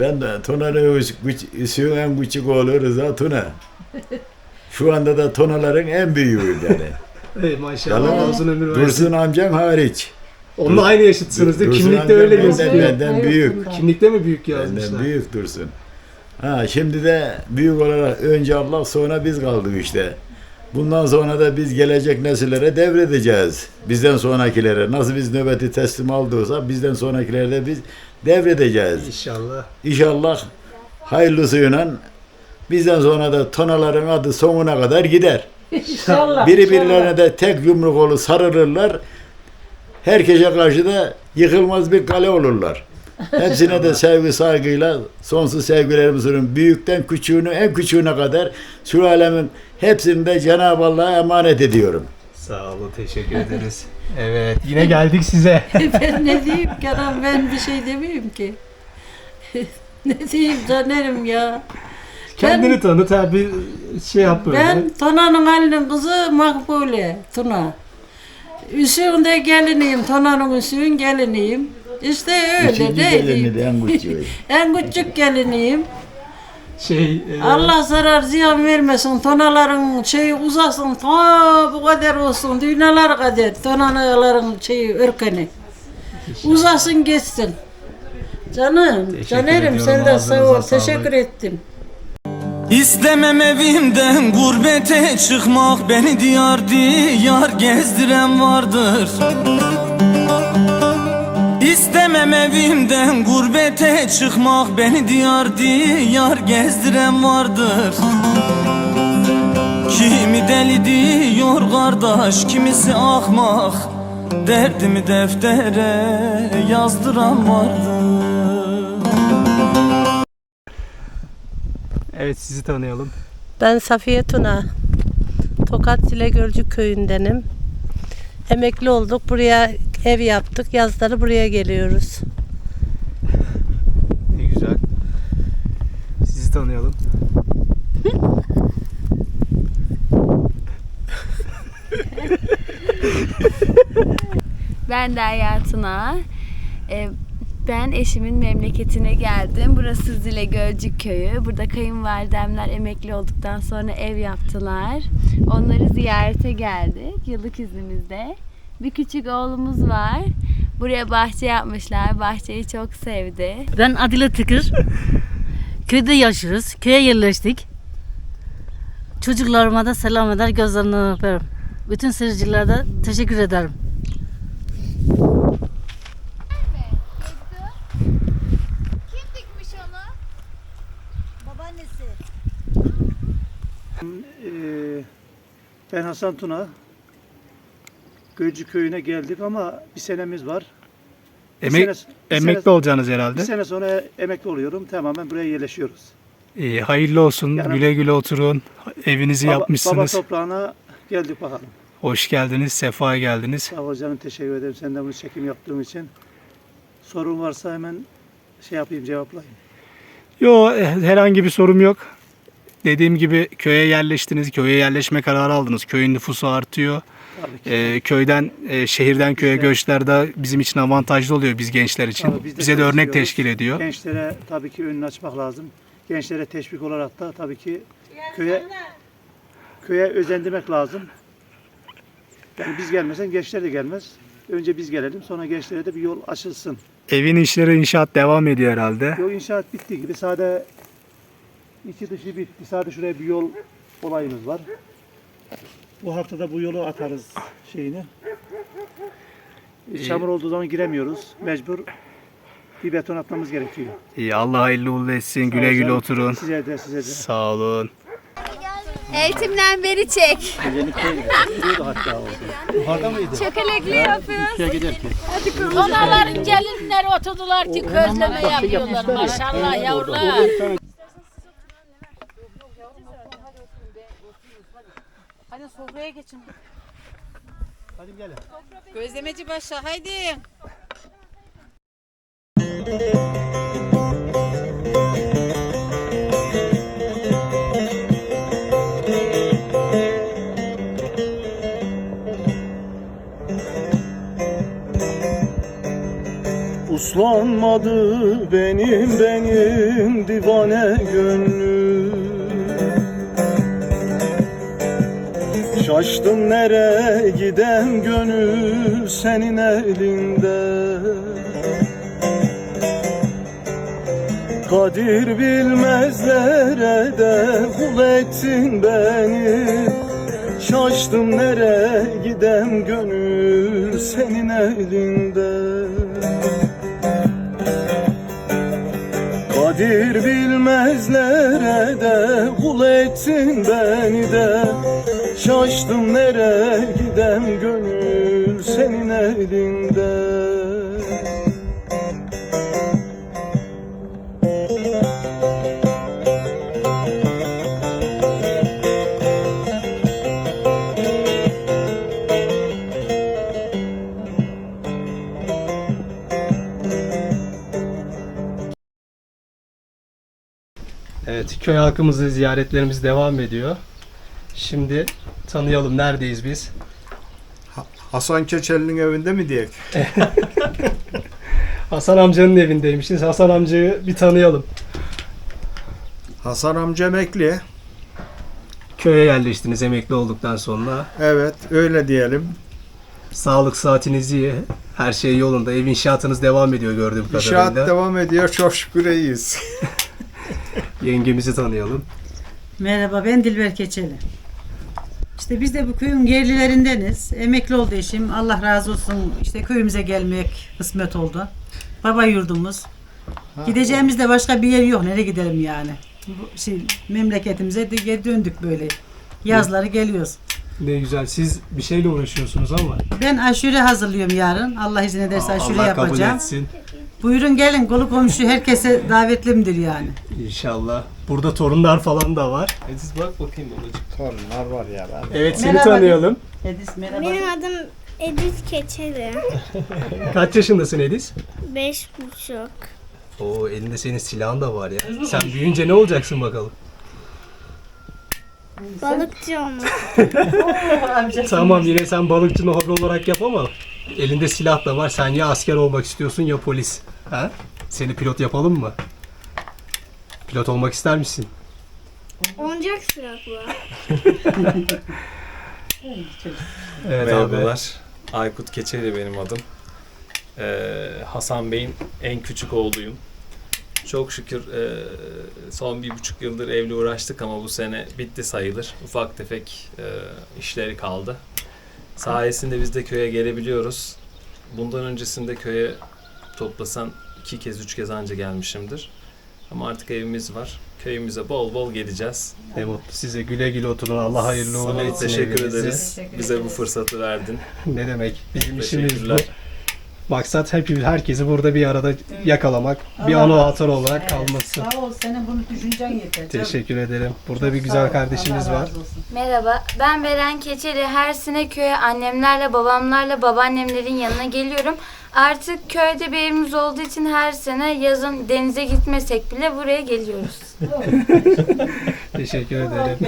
Ben de Tuna'nın Hüsnü'nün en küçük oğlu Rıza Tuna. Şu anda da Tunaların en büyüğü yani. Ey maşallah Yalan. uzun ömür versin. Dursun amcam hariç. Onunla aynı yaşıtsınız değil mi? Dursun Kimlikte amcam öyle benden, gözüküyor. benden büyük. Kimlikte mi büyük Benden yazmışlar? büyük Dursun. Ha şimdi de büyük olarak önce Allah sonra biz kaldık işte. Bundan sonra da biz gelecek nesillere devredeceğiz. Bizden sonrakilere. Nasıl biz nöbeti teslim aldıysa bizden sonrakilere de biz devredeceğiz. İnşallah. İnşallah hayırlısıyla bizden sonra da tonaların adı sonuna kadar gider. İnşallah. Biri birilerine de tek yumruk olu sarılırlar. Herkese karşı da yıkılmaz bir kale olurlar. Hepsine de sevgi saygıyla sonsuz sevgilerimi sunuyorum. Büyükten küçüğünü en küçüğüne kadar sülalemin hepsini de Cenab-ı Allah'a emanet ediyorum. Sağ olun teşekkür ederiz. Evet yine geldik size. ben ne diyeyim adam ben bir şey demeyeyim ki. ne diyeyim canerim ya. Kendini tanıt abi şey yap böyle. Ben Tuna'nın Ali'nin kızı Makbule Tuna. Hüseyin'in de geliniyim. Tuna'nın Hüseyin geliniyim. İşte öyle İkinci değil. gelini de en küçüğü. En küçük geliniyim. Şey e, Allah zarar ziyan vermesin. Tonaların şeyi uzasın. Ta bu kadar olsun. Dünyalar kadar. Tonaların şeyi ırkını. Uzasın geçsin. Canım, Teşekkür canerim sen de sağ ol. Teşekkür ettim. İstemem evimden gurbete çıkmak Beni diyar diyar gezdiren vardır İstemem evimden gurbete çıkmak Beni diyar diyar gezdiren vardır Kimi deli diyor kardeş kimisi ahmak Derdimi deftere yazdıran vardır evet sizi tanıyalım. Ben Safiye Tuna. Tokat Zilegölcük köyündenim. Emekli olduk. Buraya ev yaptık. Yazları buraya geliyoruz. Ne güzel. Sizi tanıyalım. Ben Derya Tuna. Ee, Ben eşimin memleketine geldim. Burası Zile Gölcük Köyü. Burada kayınvalidemler emekli olduktan sonra ev yaptılar. Onları ziyarete geldik yıllık iznimizde. Bir küçük oğlumuz var. Buraya bahçe yapmışlar. Bahçeyi çok sevdi. Ben Adile Tıkır. Köyde yaşıyoruz. Köye yerleştik. Çocuklarıma da selam eder, gözlerinden öperim. Bütün seyircilere de teşekkür ederim. Ee, Ben Hasan Tuna. Gölcü köyüne geldik ama bir senemiz var. Bir Emek, sene- bir emekli sene- olacaksınız Bir herhalde. sene sonra emekli oluyorum. Tamamen buraya yerleşiyoruz. İyi, hayırlı olsun. Yani- güle güle oturun. Evinizi Baba, baba yapmışsınız. toprağına geldik bakalım. Hoş geldiniz, sefa geldiniz. Sağ ol canım teşekkür ederim sen de bunu çekim yaptığın için. Sorun varsa hemen şey yapayım cevaplayayım. Yo eh, herhangi bir sorum yok. Dediğim gibi köye yerleştiniz, köye yerleşme kararı aldınız. Köyün nüfusu artıyor. Ee, köyden, e, şehirden köye İşte- göçler de bizim için avantajlı oluyor biz gençler için. Tabii biz de Bize de örnek teşkil ediyor. Gençlere tabii ki önünü açmak lazım. Gençlere teşvik olarak da tabii ki köye köye özendirmek lazım. Yani biz gelmesen gençler de gelmez. Önce biz gelelim sonra gençlere de bir yol açılsın. Evin işleri inşaat devam ediyor herhalde. Yol inşaat bitti gibi sade içi dışı bitti. Sadece şuraya bir yol olayımız var. Bu haftada bu yolu atarız şeyini. Çamur olduğu zaman giremiyoruz. Mecbur bir beton atmamız gerekiyor. İyi Allah hayırlı uğurlu etsin. Güle güle oturun. Size de size de. Sağ olun. Eğitimden beri çek. Çökelekli yapıyoruz. Onaların gelinleri oturdular ki közleme yapıyorlar. Maşallah yavrular. Gözlemeci başla haydi. Uslanmadı benim benim divane gönlüm Şaştım nereye giden gönül senin elinde. Kadir bilmezlere de kul ettin beni. Şaştım nereye giden gönül senin elinde. Kadir bilmezlere de kul ettin beni de Şaştım nereye giden gönül senin elinde Evet, köy halkımızı ziyaretlerimiz devam ediyor. Şimdi tanıyalım neredeyiz biz? Hasan Keçeli'nin evinde mi diyek? Hasan amcanın evindeymişiz. Hasan amcayı bir tanıyalım. Hasan amca emekli. Köye yerleştiniz emekli olduktan sonra. Evet öyle diyelim. Sağlık saatiniz iyi. Her şey yolunda. Ev inşaatınız devam ediyor gördüğüm İnşaat kadarıyla. devam ediyor çok şükür iyiyiz. Yengemizi tanıyalım. Merhaba ben Dilber Keçeli. İşte biz de bu köyün yerlilerindeniz. Emekli oldu eşim. Allah razı olsun. İşte köyümüze gelmek kısmet oldu. Baba yurdumuz. Gideceğimiz de başka bir yer yok. Nereye gidelim yani? Bu Şey, memleketimize de döndük böyle. Yazları geliyoruz. Ne güzel. Siz bir şeyle uğraşıyorsunuz ama. Ben aşure hazırlıyorum yarın. Allah izin ederse aşure Allah kabul yapacağım. etsin. Buyurun gelin. Kolu komşu herkese davetlimdir yani. İnşallah. Burada torunlar falan da var. Ediz bak bakayım babacığım. Torunlar var ya ben. Evet seni Merhaba. tanıyalım. Edis merhaba. Benim adım Edis Keçeli. Kaç yaşındasın Ediz? Beş buçuk. Oo elinde senin silahın da var ya. Sen büyüyünce ne olacaksın bakalım? Balıkçı olmak. Tamam yine sen balıkçını hobi olarak yap ama elinde silah da var. Sen ya asker olmak istiyorsun ya polis. Ha? Seni pilot yapalım mı? Pilot olmak ister misin? Oyuncak silahlı. Evet Merhabalar. Aykut Keçeli benim adım. Ee, Hasan Bey'in en küçük oğluyum. Çok şükür e, son bir buçuk yıldır evli uğraştık ama bu sene bitti sayılır. Ufak tefek e, işleri kaldı. Sayesinde biz de köye gelebiliyoruz. Bundan öncesinde köye toplasan iki kez üç kez anca gelmişimdir. Ama artık evimiz var. Köyümüze bol bol geleceğiz. Ne mutlu size güle güle oturun. Allah hayırlı Sana uğurlu etsin teşekkür evinizi. ederiz. Bize bu fırsatı verdin. Ne demek? Bizim işimiz bu. Maksat hepimiz herkesi burada bir arada yakalamak. Bir anı hatıra olarak kalması. Sağ ol. Senin bunu düşüncen yeter. canım. Teşekkür ederim. Burada bir Sağ güzel ol, kardeşimiz Allah var. Merhaba, ben Beren Keçeli. Her sene köye annemlerle, babamlarla, babaannemlerin yanına geliyorum. Artık köyde bir evimiz olduğu için her sene yazın denize gitmesek bile buraya geliyoruz. Teşekkür ederim.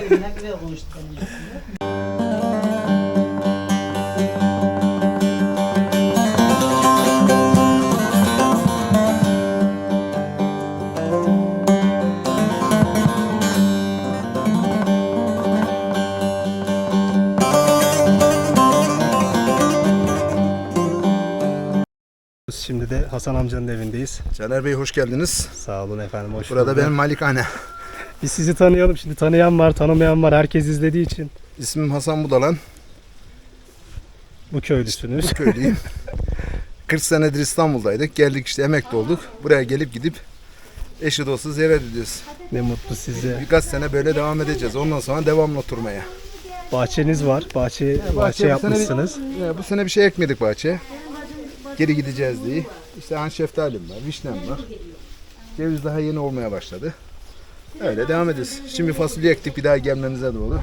Hasan amcanın evindeyiz. Caner Bey hoş geldiniz. Sağ olun efendim. Hoş Burada bulduk. benim malikane. Biz sizi tanıyalım. Şimdi tanıyan var, tanımayan var. Herkes izlediği için İsmim Hasan Budalan. bu köylüsünüz. Bu köylüyüm. 40 senedir İstanbul'daydık. Geldik işte emekli olduk. Buraya gelip gidip eşi dostu ziyaret ediyoruz. ne mutlu size. Birkaç sene böyle devam edeceğiz. Ondan sonra devamlı oturmaya. Bahçeniz var. Bahçe bahçe, bahçe bu yapmışsınız. Ya, bu sene bir şey ekmedik bahçeye. Geri gideceğiz diye. İşte han şeftalim var, vişnem var. Ceviz daha yeni olmaya başladı. Öyle devam ediyoruz. Şimdi fasulye ektik bir daha gelmemize doğru.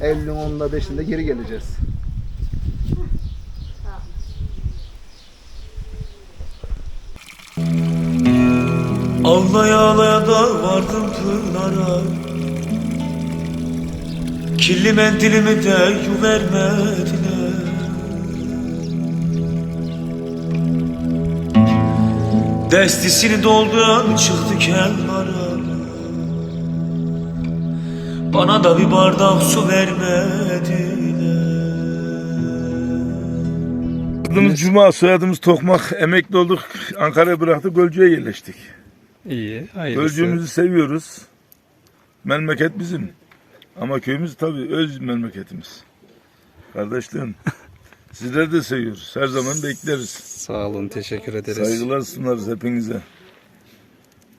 Eylül'ün 10'unda 5'inde geri geleceğiz. Ağlaya ağlaya da vardım pınara Kirli mendilimi de yuvermediler Destisini dolduran çıktı kenara Bana da bir bardak su vermediler Adımız Cuma, soyadımız Tokmak. Emekli olduk. Ankara'ya bıraktık, Gölcük'e yerleştik. İyi, hayırlısı. Gölcük'ümüzü seviyoruz. Memleket bizim. Ama köyümüz tabii öz memleketimiz. Kardeşlerim, sizleri de seviyoruz. Her zaman bekleriz. Sağ olun, teşekkür ederiz. Saygılar sunarız hepinize.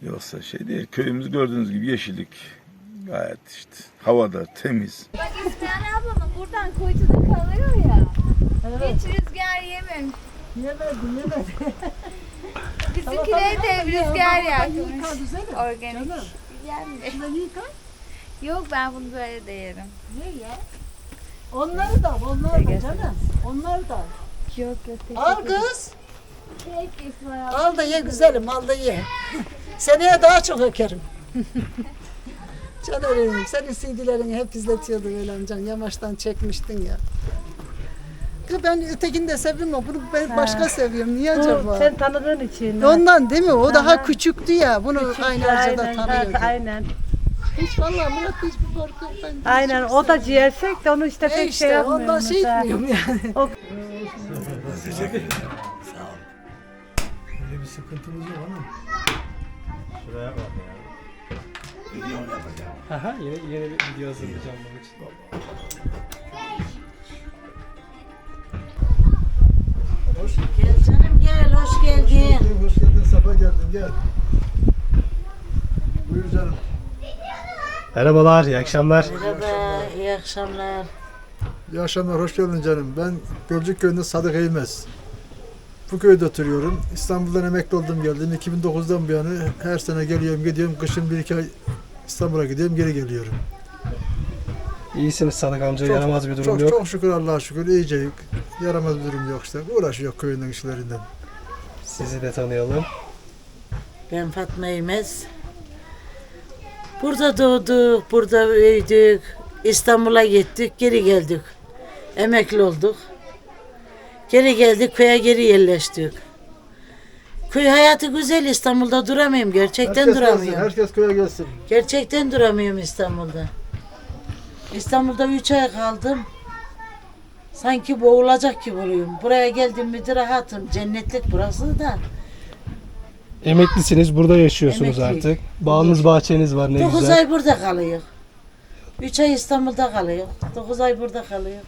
Yoksa şey değil, köyümüz gördüğünüz gibi yeşillik. Gayet işte havada, temiz. Bak İsmail ablanın buradan kuytuda kalıyor ya. Hiç rüzgar yememiş. Yemedi, yemedi. Bizimkiler de rüzgar yakmış. Organik. Güzel mi? Yok ben bunu böyle de yerim. Ye ye. Onları da, onları da canım. Onları da. Yok yok. Al kız. Al da ye güzelim, al da ye. Seneye daha çok ökerim. Canım senin CD'lerini hep izletiyordu öyle amcan. Yamaçtan çekmiştin ya. Ya ben ötekini de seviyorum bunu ben başka seviyorum. Niye acaba? Sen tanıdığın için. Ondan değil mi? O daha Aha. küçüktü ya. Bunu Küçüktü, aynı da aynen, tanıyordu. Aynen. Hiç vallahi Murat hiç bir korku yok. Ben Aynen o da ciğersek de onu işte E pek işte, şey ondan yapmıyoruz. şey ha. etmiyorum yani. O- Öyle bir sıkıntımız yok hanım. Şuraya bak ya. Video yapacağım. Aha, yine, yine bir video hazırlayacağım bunun için. Gel canım gel, hoş geldin. Hoş geldin, safa geldin, gel. Buyur canım. Merhabalar, iyi akşamlar. Merhaba, iyi akşamlar. İyi akşamlar, hoş geldin canım. Ben Gölcük Köyü'nde Sadık Eğmez. Bu köyde oturuyorum. İstanbul'dan emekli oldum geldim. 2009'dan bu yana her sene geliyorum gidiyorum. Kışın bir iki ay İstanbul'a gidiyorum geri geliyorum. İyisiniz Sadık amca, Çok- yaramaz bir durum çok, yok. Çok şükür Allah'a şükür iyice yaramaz bir durum yok işte. Uğraşıyor köyünün işlerinden. Sizi de tanıyalım. Ben Fatma İmez. Burada doğduk, burada büyüdük. İstanbul'a gittik, geri geldik. Emekli olduk. Geri geldik, köye geri yerleştik. Köy hayatı güzel, İstanbul'da duramıyorum. Gerçekten herkes gelsin, duramıyorum. herkes köye gelsin. Gerçekten duramıyorum İstanbul'da. İstanbul'da üç ay kaldım. Sanki boğulacak gibi oluyorum. Buraya geldim mi rahatım. Cennetlik burası da. Emeklisiniz, burada yaşıyorsunuz Emekliyim. artık. Bağınız, bahçeniz var ne 9 güzel. ay burada kalıyor. 3 ay İstanbul'da kalıyor. 9 ay burada kalıyor.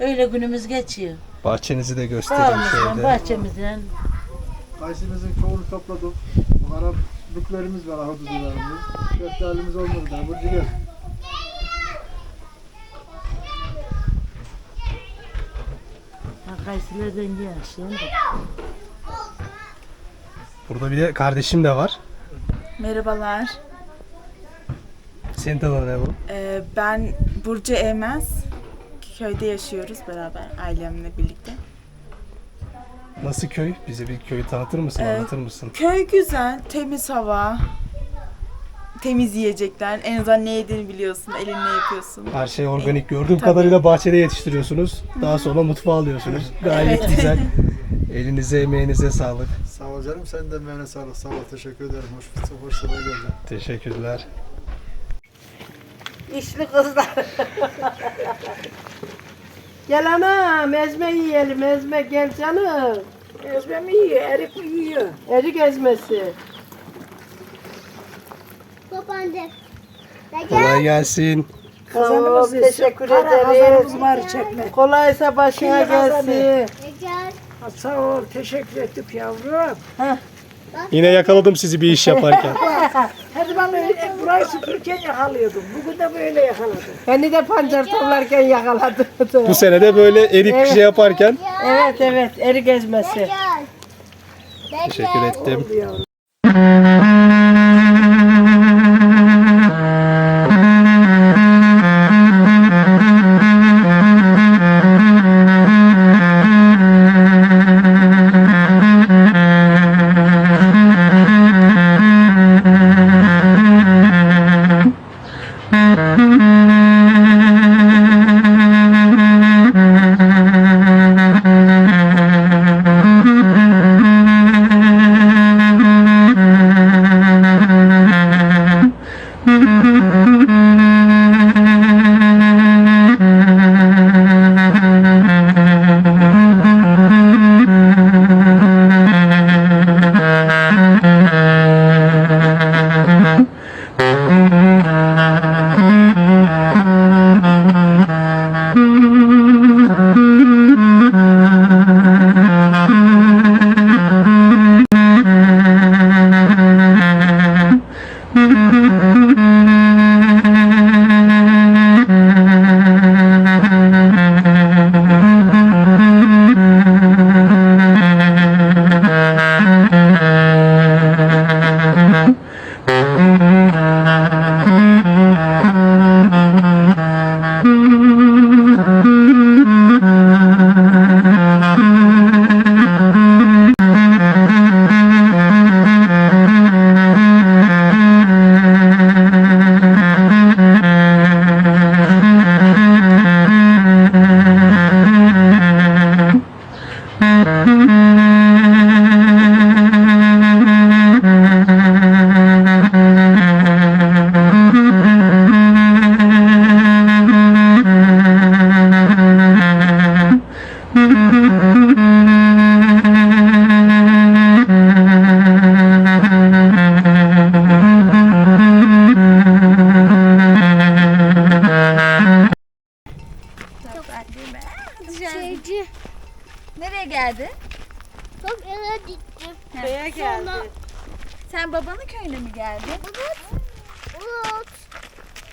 Öyle günümüz geçiyor. Bahçenizi de göstereyim Bağımızdan, şöyle. bahçemizden. Kayısımızın çoğunu topladık. Arap büklerimiz var, ahududularımız. Şeftalimiz olmadı daha. Burcu gel. Kayısılardan gel şimdi. Burada bir de kardeşim de var. Merhabalar. Senin tanıdığın ne bu? Ee, ben Burcu Eğmez. Köyde yaşıyoruz beraber ailemle birlikte. Nasıl köy? Bize bir köyü tanıtır mısın, Ee, anlatır mısın? Köy güzel, temiz hava, temiz yiyecekler. En azından ne yediğini biliyorsun, elinle yapıyorsun. Her şey organik. Gördüğüm Tabii. kadarıyla bahçede yetiştiriyorsunuz. Daha sonra mutfağa alıyorsunuz. Gayet Evet. güzel. Elinize, emeğinize sağlık. Sağ ol canım. Sen de emeğine sağlık. Sağ ol. Teşekkür ederim. Hoş, hoş sefer geldin. Teşekkürler. İşli kızlar. gel anam ezme yiyelim ezme gel canım. Ezme mi yiyor, erik mi yiyor? Erik ezmesi. Babaanne. Kolay gelsin. Kazanımız teşekkür ederiz. var çekme. Kolaysa başına gelsin. Sağ ol, teşekkür ettik yavrum. Yine yakaladım sizi bir iş yaparken. Her zaman öyle, burayı süpürürken yakalıyordum. Bugün de böyle yakaladım. Beni de pancar toplarken yakaladı. Bu sene de böyle erik bir şey yaparken Evet evet erik ezmesi. Teşekkür ettim.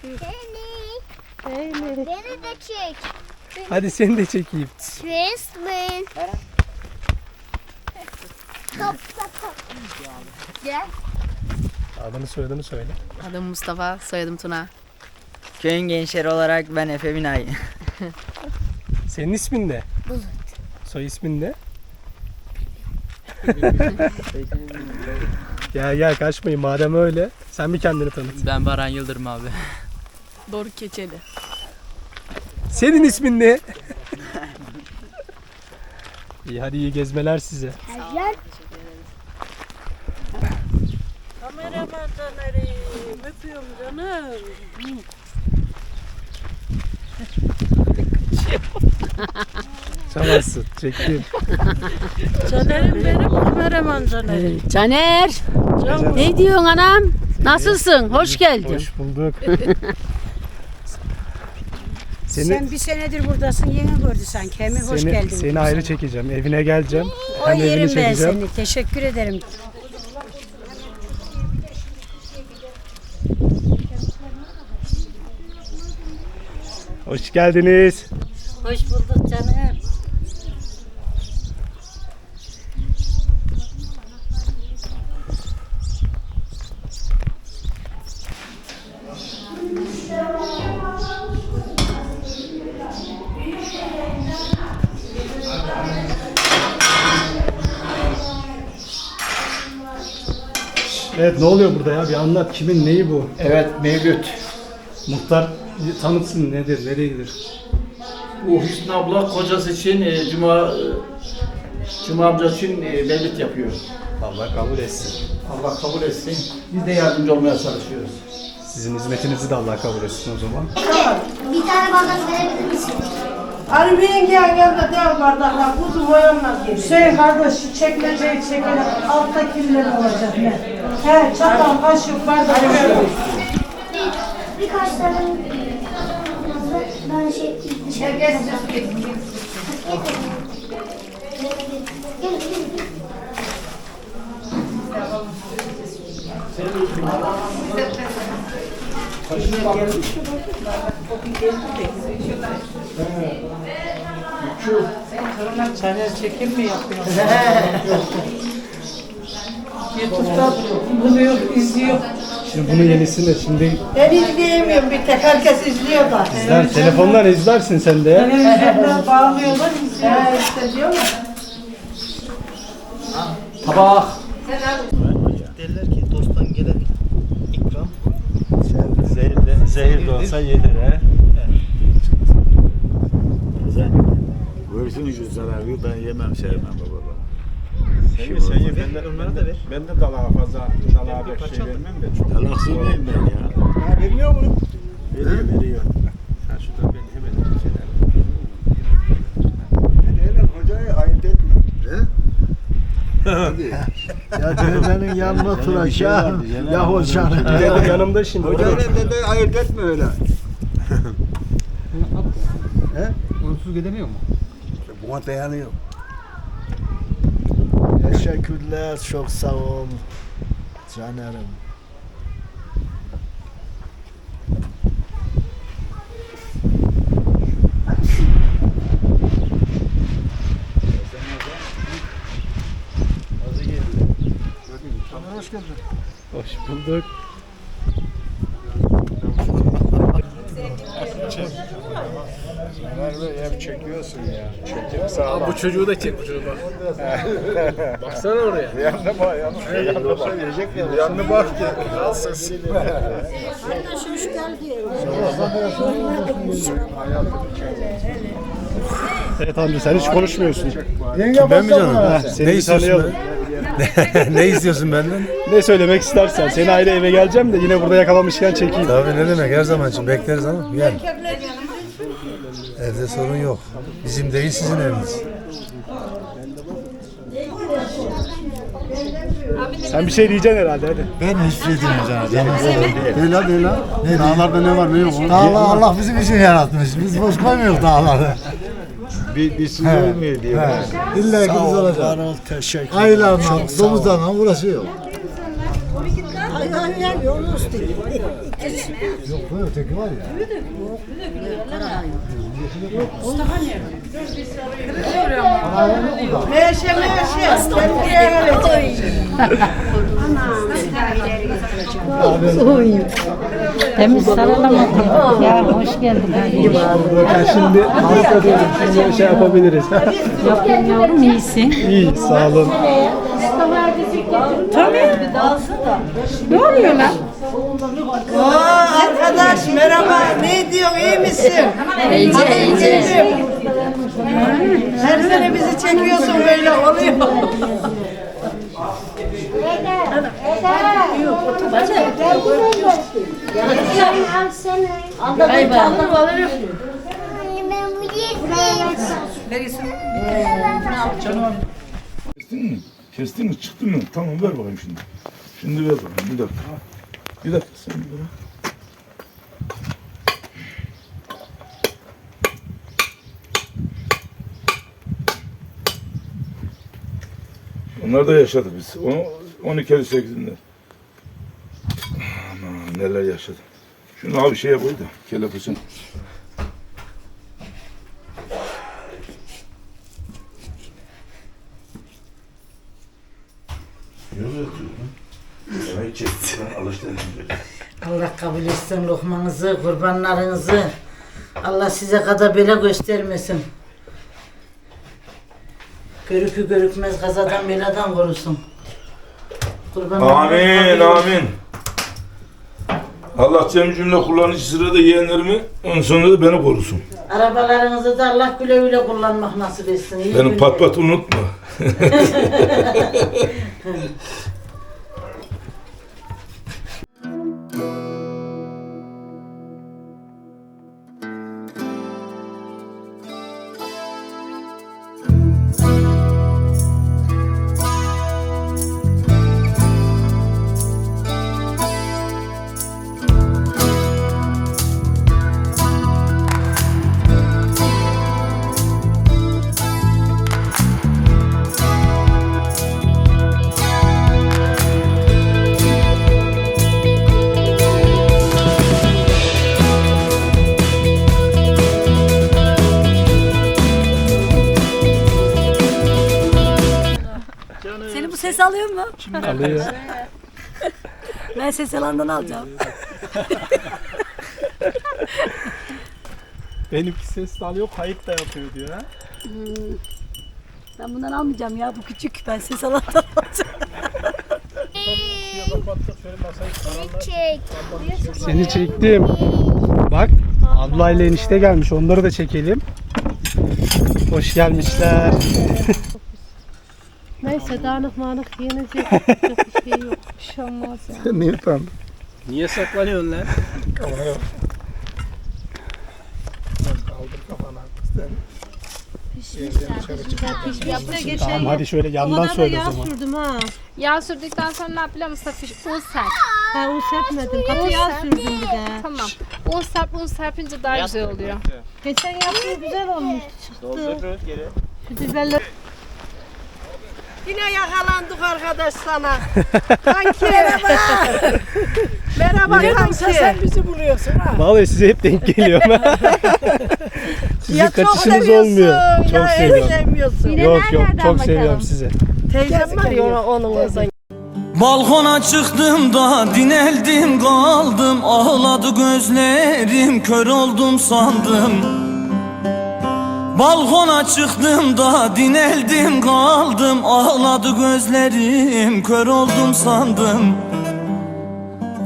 Seni. Beni de çek. Hadi seni de çekeyim. Resmen. Top top top. Gel. Adını soyadını söyle. Adım Mustafa, soyadım Tuna. Köyün gençleri olarak ben Efe Binay. Senin ismin ne? Bulut. Soy ismin ne? gel gel kaçmayın madem öyle. Sen bir kendini tanıt. Ben Baran Yıldırım abi. Doruk Keçeli. Senin ismin ne? iyi hadi iyi gezmeler size. Gel. Kameraman Caner'im. Öpüyorum canım. Çalasın. Çektim. Caner'im benim kameraman Caner'im. Caner. Ne diyorsun anam? Nasılsın? Hoş geldin. Hoş bulduk. Seni, Sen bir senedir buradasın yeni gördü sanki. Hemen hoş seni, geldin. seni ayrı çekeceğim. Evine geleceğim. O Hem evini yerim ben çekeceğim. seni. Teşekkür ederim. Hoş geldiniz. Hoş bulduk canım. Evet ne oluyor burada ya? Bir anlat. Kimin neyi bu? Evet Mevlüt. Muhtar tanıtsın nedir, nereye gider? Bu Hüsnü abla kocası için e, Cuma e, Cuma amca için e, mevlid yapıyor. Allah kabul etsin. Allah kabul etsin. Biz de yardımcı olmaya çalışıyoruz. Sizin hizmetinizi de Allah kabul etsin o zaman. Bir tane bardak verebilir misin? Arı bir yenge yanında dev bardaklar kuzu boyanmaz gibi. Şey kardeş şu çekmeceyi çekelim. Altta kirler olacak ne? He çatal, kaşık, bardak. Bir, birkaç tane ben şey dışarı Gel Caner çekim mi yapıyorsun? YouTube'da buluyor, izliyor. Şimdi bunun yenisini de şimdi Ben izleyemiyorum bir tek, herkes izliyor da. izler, telefondan izlersin sen de ya. Televizyonda bağlıyorlar, izliyor. He işte diyor ya. Tabak. Derler Zehir de olsa yedir he. Güzel. Görsün ucuz zararı ben yemem sevmem baba. Sen mi sen ye ben de onlara da ver. Ben de dalağa fazla dalağa bir şey vermem de çok. Dalak sevmeyim ben ya. Ya vermiyor mu? Veriyor veriyor. Dedenin yanına oturacağım. Ya hocanın. Dede yanımda şimdi. Hocanın dede ayırt etme öyle. He? Onsuz gidemiyor mu? Buna dayanıyor. Teşekkürler, çok sağ ol. Canerim. Hoş geldin. Bulduk. Caner hep çekiyorsun ya. Çekim sağlam. Abi bu çocuğu da çek bu çocuğu bak. Baksana oraya. Yanına bak, yanına, yanına bak. Yanına bak ki. Kalsın silme. hoş geldin. Evet amca sen hiç konuşmuyorsun. Ben mi canım? Ha, seni Ne istiyorsun tanıyalım. ne istiyorsun benden? Ne söylemek istersen. Seni aile eve geleceğim de yine burada yakalamışken çekeyim. Tabii ne demek her zaman için bekleriz ama gel. Evde sorun yok. Bizim değil sizin eviniz. Sen bir şey diyeceksin herhalde hadi. Ben hiçbir şey demeyeceğim canım. Değil la değil la. Ne dağlarda ne var ne yok? Dağlar Allah bizim için yaratmış. Biz boş koymuyoruz dağları. Bir, bir siz olmuyor diye. İlla ki biz olacak. Aylarla, domuzlarla uğraşıyor. Ay ay ay yolun üstü. Yok bu öteki var ya. Meşe meşe. Ben buraya geleceğim. Temiz sarılamadım. Ya hoş geldin. Ben şimdi harika diyorum. Şimdi şey yapabiliriz. Yapayım yavrum iyisin. İyi sağ olun. Tabii. Ne Oo, arkadaş merhaba. Ne diyorsun? iyi misin? İyice, iyice. Her sene bizi çekiyorsun böyle oluyor. Ay ben. Kestin mi? Kestin mi? Çıktı mı? Tamam ver bakayım şimdi. Şimdi ver bakayım. Bir dakika. Bir dakika sen bırak. Onlar da yaşadı biz. O 12 8'inde. Aman neler yaşadı. Şunu abi şeye koy da kelepçin. Allah kabul etsin lokmanızı, kurbanlarınızı. Allah size kadar bela göstermesin. Görükü görükmez kazadan beladan korusun. Amin, amin. Allah cem cümle kullanıcı sırada yeğenlerimi ön sonunda da beni korusun. Arabalarınızı da Allah güle güle kullanmak nasip etsin. İyi Beni günler. pat pat unutma. bu ses alıyor. Ben ses alandan alacağım. Benimki ses de alıyor, kayıt da yapıyor diyor ha. Hmm. Ben bundan almayacağım ya bu küçük. Ben ses alandan alacağım. Seni çektim. Bak ablayla enişte gelmiş. Onları da çekelim. Hoş gelmişler. Neyse dağınık mağınık yenecek. Çok bir şey yok. Bir şey olmaz ya. Niye utandın? Niye saklanıyorsun lan? Kamera yok. Kaldır kafanı artık sen. Tamam hadi şöyle yandan söyle o zaman. sürdüm ha. Yağ sürdükten sonra ne yapıyor musun? Fiş- Un serp. Ha un serpmedim. Katı yağ sürdüm bir de. Tamam. Un serp, un serpince daha güzel oluyor. Geçen yaptığım güzel olmuş. Çıktı. geri. Şu biberler. Yine yakalandık arkadaş sana. Kanki. Merhaba. Merhaba kanki. Sen bizi buluyorsun ha. Vallahi size hep denk geliyorum. Sizin Ya kaçışınız olmuyor. ya Çok seviyorum. sevmiyorsun. Yine Yok yok çok bakalım? seviyorum sizi. Teyzem var ya onun kızı. Balkona çıktım da dineldim kaldım Ağladı gözlerim kör oldum sandım Balkona çıktım da dineldim kaldım. Ağladı gözlerim kör oldum sandım.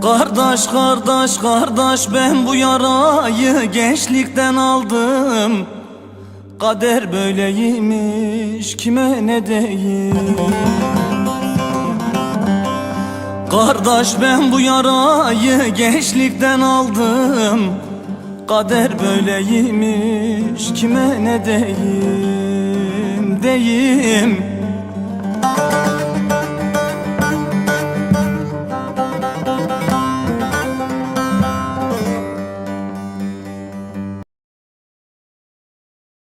Kardeş kardeş kardeş ben bu yarayı gençlikten aldım. Kader böyleymiş kime ne diyeyim? Kardeş ben bu yarayı gençlikten aldım Kader böyleymiş kime ne deyim deyim